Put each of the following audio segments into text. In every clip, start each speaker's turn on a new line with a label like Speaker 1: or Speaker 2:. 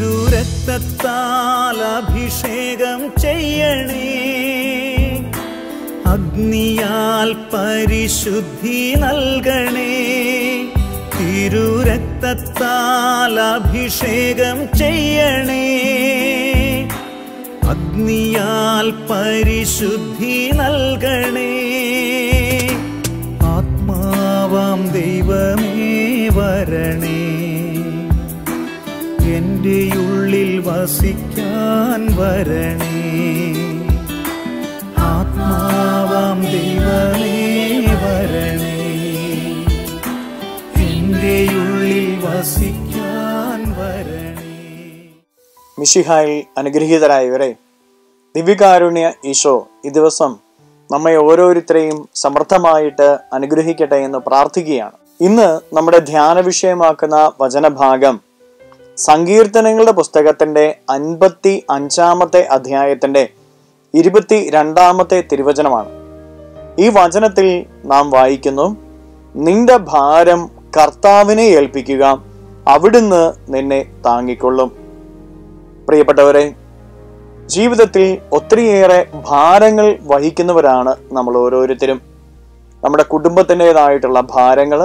Speaker 1: തിരുരക്തത്താൽ അഭിഷേകം ചെയ്യണേ. അഗ്നിയാൽ പരിശുദ്ധി നൽകണേ. തിരുരക്തത്താൽ അഭിഷേകം ചെയ്യണേ. അഗ്നിയാൽ പരിശുദ്ധി നൽകണേ. ആത്മാവാം ദൈവമേ വരണേ. എന്റെ ഉള്ളിൽ വസിക്കാൻ വരണേ. ആത്മാവാം ദൈവമേ വരണേ. എന്റെ ഉള്ളിൽ വസിക്കാൻ വരണേ.
Speaker 2: മിഷിഹായിൽ അനുഗ്രഹീതരായവരെ ദിവ്യകാരുണ്യ ഈശോ ഈ ദിവസം നമ്മെ ഓരോരുത്തരെയും സമർത്ഥമായിട്ട് അനുഗ്രഹിക്കട്ടെ എന്ന് പ്രാർത്ഥിക്കുകയാണ്. ഇന്ന് നമ്മുടെ ധ്യാന വിഷയമാക്കുന്ന വചനഭാഗം സങ്കീർത്തനങ്ങളുടെ പുസ്തകത്തിന്റെ അൻപത്തി അഞ്ചാമത്തെ അധ്യായത്തിന്റെ ഇരുപത്തി രണ്ടാമത്തെ തിരുവചനമാണ്. ഈ വചനത്തിൽ നാം വായിക്കുന്നു നിന്റെ ഭാരം കർത്താവിനെ ഏൽപ്പിക്കുക അവിടുന്ന് നിന്നെ താങ്ങിക്കൊള്ളും. പ്രിയപ്പെട്ടവരെ ജീവിതത്തിൽ ഒത്തിരിയേറെ ഭാരങ്ങൾ വഹിക്കുന്നവരാണ് നമ്മൾ ഓരോരുത്തരും. നമ്മുടെ കുടുംബത്തിന്റെതായിട്ടുള്ള ഭാരങ്ങൾ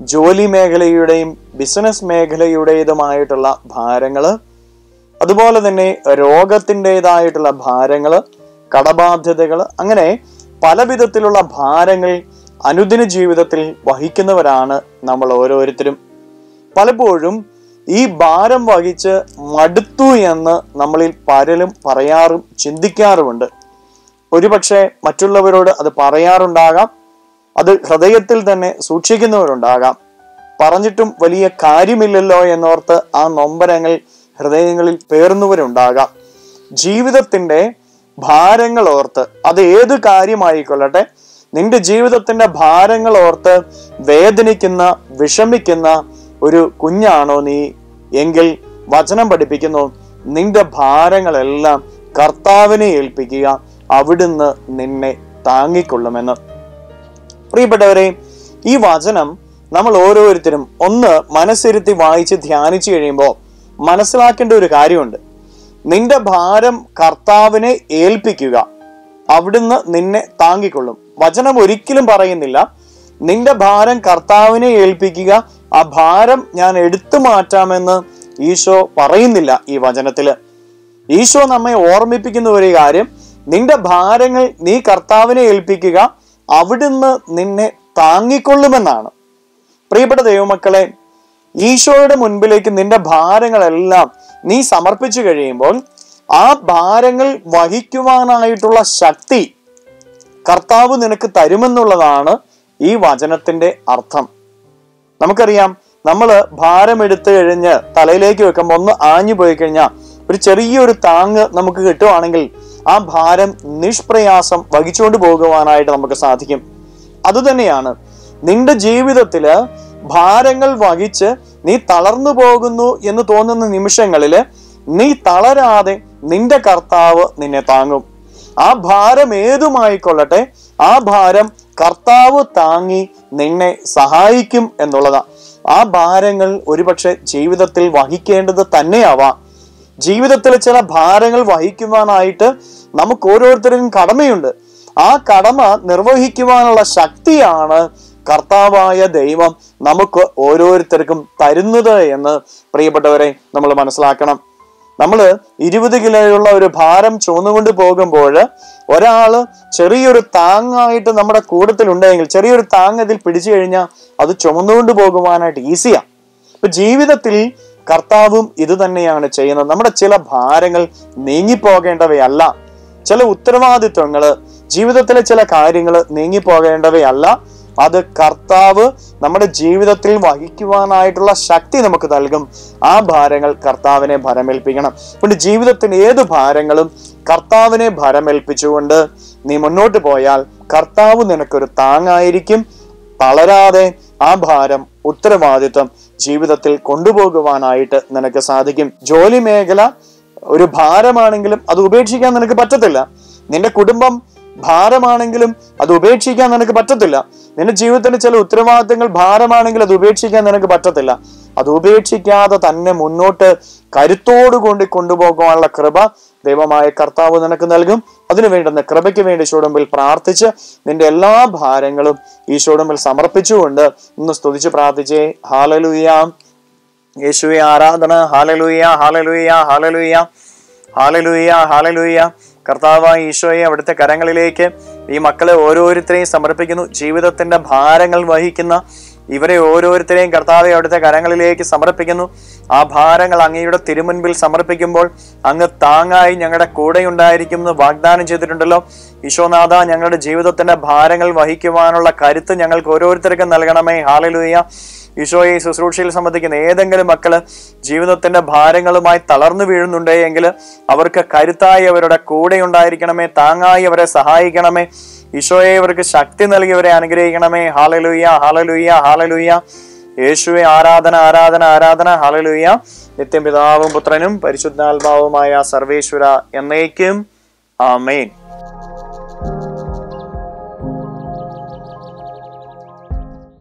Speaker 2: ജോലി മേഖലയുടെയും ബിസിനസ് മേഖലയുടേതുമായിട്ടുള്ള ഭാരങ്ങൾ അതുപോലെ തന്നെ രോഗത്തിന്റെതായിട്ടുള്ള ഭാരങ്ങൾ കടബാധ്യതകൾ അങ്ങനെ പല വിധത്തിലുള്ള ഭാരങ്ങൾ അനുദിന ജീവിതത്തിൽ വഹിക്കുന്നവരാണ് നമ്മൾ ഓരോരുത്തരും. പലപ്പോഴും ഈ ഭാരം വഹിച്ച് മടുത്തു എന്ന് നമ്മളിൽ പലരും പറയാറും ചിന്തിക്കാറുമുണ്ട്. ഒരുപക്ഷെ മറ്റുള്ളവരോട് അത് പറയാറുണ്ടാകാം അത് ഹൃദയത്തിൽ തന്നെ സൂക്ഷിക്കുന്നവരുണ്ടാകാം. പറഞ്ഞിട്ടും വലിയ കാര്യമില്ലല്ലോ എന്നോർത്ത് ആ നൊമ്പരങ്ങൾ ഹൃദയങ്ങളിൽ പേർന്നവരുണ്ടാകാം ജീവിതത്തിന്റെ ഭാരങ്ങൾ ഓർത്ത് അത് ഏത് കാര്യമായിക്കൊള്ളട്ടെ? നിന്റെ ജീവിതത്തിന്റെ ഭാരങ്ങൾ ഓർത്ത് വേദനിക്കുന്ന വിഷമിക്കുന്ന ഒരു കുഞ്ഞാണോ നീ? എങ്കിൽ വചനം പഠിപ്പിക്കുന്നു നിന്റെ ഭാരങ്ങളെല്ലാം കർത്താവിനെ ഏൽപ്പിക്കുക അവിടുന്ന് നിന്നെ താങ്ങിക്കൊള്ളുമെന്ന്. പ്രിയപ്പെട്ടവരെ ഈ വചനം നമ്മൾ ഓരോരുത്തരും ഒന്ന് മനസ്സിരുത്തി വായിച്ച് ധ്യാനിച്ചു കഴിയുമ്പോൾ മനസ്സിലാക്കേണ്ട ഒരു കാര്യമുണ്ട്. നിന്റെ ഭാരം കർത്താവിനെ ഏൽപ്പിക്കുക അവിടുന്ന് നിന്നെ താങ്ങിക്കൊള്ളും. വചനം ഒരിക്കലും പറയുന്നില്ല നിന്റെ ഭാരം കർത്താവിനെ ഏൽപ്പിക്കുക ആ ഭാരം ഞാൻ എടുത്തു മാറ്റാമെന്ന് ഈശോ പറയുന്നില്ല. ഈ വചനത്തിൽ ഈശോ നമ്മെ ഓർമ്മിപ്പിക്കുന്ന ഒരു കാര്യം നിന്റെ ഭാരങ്ങൾ നീ കർത്താവിനെ ഏൽപ്പിക്കുക അവിടുന്ന് നിന്നെ താങ്ങിക്കൊള്ളുമെന്നാണ്. പ്രിയപ്പെട്ട ദൈവമക്കളെ ഈശോയുടെ മുൻപിലേക്ക് നിന്റെ ഭാരങ്ങളെല്ലാം നീ സമർപ്പിച്ചു കഴിയുമ്പോൾ ആ ഭാരങ്ങൾ വഹിക്കുവാനായിട്ടുള്ള ശക്തി കർത്താവ് നിനക്ക് തരുമെന്നുള്ളതാണ് ഈ വചനത്തിന്റെ അർത്ഥം. നമുക്കറിയാം നമ്മൾ ഭാരം എടുത്തു കഴിഞ്ഞ് തലയിലേക്ക് വെക്കുമ്പോൾ ഒന്ന് ആഞ്ഞു പോയി കഴിഞ്ഞാൽ ഒരു ചെറിയൊരു താങ്ങ് നമുക്ക് കിട്ടുവാണെങ്കിൽ ആ ഭാരം നിഷ്പ്രയാസം വഹിച്ചുകൊണ്ട് പോകുവാനായിട്ട് നമുക്ക് സാധിക്കും. അതുതന്നെയാണ് നിന്റെ ജീവിതത്തിൽ ഭാരങ്ങൾ വഹിച്ച് നീ തളർന്നു പോകുന്നു എന്ന് തോന്നുന്ന നിമിഷങ്ങളിൽ നീ തളരാതെ നിന്റെ കർത്താവ് നിന്നെ താങ്ങും. ആ ഭാരം ഏതുമായിക്കൊള്ളട്ടെ ആ ഭാരം കർത്താവ് താങ്ങി നിന്നെ സഹായിക്കും എന്നുള്ളതാ. ആ ഭാരങ്ങൾ ഒരുപക്ഷെ ജീവിതത്തിൽ വഹിക്കേണ്ടത് തന്നെയാവാം. ജീവിതത്തിൽ ചില ഭാരങ്ങൾ വഹിക്കുവാനായിട്ട് നമുക്ക് ഓരോരുത്തർക്കും കടമയുണ്ട്. ആ കടമ നിർവഹിക്കുവാനുള്ള ശക്തിയാണ് കർത്താവായ ദൈവം നമുക്ക് ഓരോരുത്തർക്കും തരുന്നത് എന്ന് പ്രിയപ്പെട്ടവരെ നമ്മൾ മനസ്സിലാക്കണം. നമ്മൾ ഇരുപത് കിലോയുള്ള ഒരു ഭാരം ചുമന്നുകൊണ്ട് പോകുമ്പോൾ ഒരാൾ ചെറിയൊരു താങ്ങായിട്ട് നമ്മുടെ കൂടത്തിൽ ഉണ്ടെങ്കിൽ ചെറിയൊരു താങ് അതിൽ പിടിച്ചു കഴിഞ്ഞാൽ അത് ചുമന്നുകൊണ്ട് പോകുവാനായിട്ട് ഈസിയാണ് ഇപ്പൊ ജീവിതത്തിൽ കർത്താവും ഇത് തന്നെയാണ് ചെയ്യുന്നത്. നമ്മുടെ ചില ഭാരങ്ങൾ നീങ്ങിപ്പോകേണ്ടവയല്ല. ചില ഉത്തരവാദിത്വങ്ങൾ ജീവിതത്തിലെ ചില കാര്യങ്ങൾ നീങ്ങിപ്പോകേണ്ടവയല്ല. അത് കർത്താവ് നമ്മുടെ ജീവിതത്തിൽ വഹിക്കുവാനായിട്ടുള്ള ശക്തി നമുക്ക് നൽകും. ആ ഭാരങ്ങൾ കർത്താവിനെ ഭരമേൽപ്പിക്കണം. അതുകൊണ്ട് ജീവിതത്തിന് ഏത് ഭാരങ്ങളും കർത്താവിനെ ഭരമേൽപ്പിച്ചുകൊണ്ട് നീ മുന്നോട്ട് പോയാൽ കർത്താവ് നിനക്കൊരു താങ്ങായിരിക്കും. തളരാതെ ആ ഭാരം ഉത്തരവാദിത്വം ജീവിതത്തിൽ കൊണ്ടുപോകുവാനായിട്ട് നിനക്ക് സാധിക്കും. ജോലി മേഖല ഒരു ഭാരമാണെങ്കിലും അത് ഉപേക്ഷിക്കാൻ നിനക്ക് പറ്റത്തില്ല. നിന്റെ കുടുംബം ഭാരമാണെങ്കിലും അത് ഉപേക്ഷിക്കാൻ നിനക്ക് പറ്റത്തില്ല. നിന്റെ ജീവിതത്തിന്റെ ചില ഉത്തരവാദിത്തങ്ങൾ ഭാരമാണെങ്കിലും അത് ഉപേക്ഷിക്കാൻ നിനക്ക് പറ്റത്തില്ല. അത് ഉപേക്ഷിക്കാതെ തന്നെ മുന്നോട്ട് കരുത്തോടുകൊണ്ട് കൊണ്ടുപോകാനുള്ള കൃപ ദൈവമായ കർത്താവ് നിനക്ക് നൽകും. അതിനു വേണ്ടുന്ന കൃപയ്ക്ക് വേണ്ടി ഈശോടുമ്പിൽ പ്രാർത്ഥിച്ച് നിന്റെ എല്ലാ ഭാരങ്ങളും ഈശോടുമ്പിൽ സമർപ്പിച്ചുകൊണ്ട് ഇന്ന് സ്തുതിച്ച് പ്രാർത്ഥിച്ചേ. ഹാലലുയാം യേശുവെ ആരാധന. ഹാലലുയ ഹാലലുയ ഹാലലുയ ഹാലലുയ ഹാലലുയ കർത്താവായ ഈശോയെ അവിടുത്തെ കരങ്ങളിലേക്ക് ഈ മക്കളെ ഓരോരുത്തരെയും സമർപ്പിക്കുന്നു. ജീവിതത്തിന്റെ ഭാരങ്ങൾ വഹിക്കുന്ന ഇവരെ ഓരോരുത്തരെയും കർത്താവെ അവിടുത്തെ കരങ്ങളിലേക്ക് സമർപ്പിക്കുന്നു. ആ ഭാരങ്ങൾ അങ്ങയുടെ തിരുമുൻപിൽ സമർപ്പിക്കുമ്പോൾ അങ്ങ് താങ്ങായി ഞങ്ങളുടെ കൂടെ ഉണ്ടായിരിക്കും എന്ന് വാഗ്ദാനം ചെയ്തിട്ടുണ്ടല്ലോ. ഈശോനാഥ ഞങ്ങളുടെ ജീവിതത്തിന്റെ ഭാരങ്ങൾ വഹിക്കുവാനുള്ള കരുത്ത് ഞങ്ങൾക്ക് ഓരോരുത്തർക്കും നൽകണമേ. ഹാലലുയ ഈശോയെ ശുശ്രൂഷയിൽ സംബന്ധിക്കുന്ന ഏതെങ്കിലും മക്കൾ ജീവിതത്തിന്റെ ഭാരങ്ങളുമായി തളർന്നു വീഴുന്നുണ്ടേ എങ്കിൽ അവർക്ക് കരുത്തായി അവരുടെ കൂടെ ഉണ്ടായിരിക്കണമേ താങ്ങായി അവരെ സഹായിക്കണമേ. ഈശോയെ ഇവർക്ക് ശക്തി നൽകി ഇവരെ അനുഗ്രഹിക്കണമേ. ഹാലലുയ്യ ഹാലലുയ്യ ഹാലലുയ്യ യേശുവെ ആരാധന ആരാധന ആരാധന. ഹാലലുയ്യ നിത്യം പിതാവും പുത്രനും പരിശുദ്ധാത്മാവുമായ സർവേശ്വര എന്നേക്കും. ആമേൻ.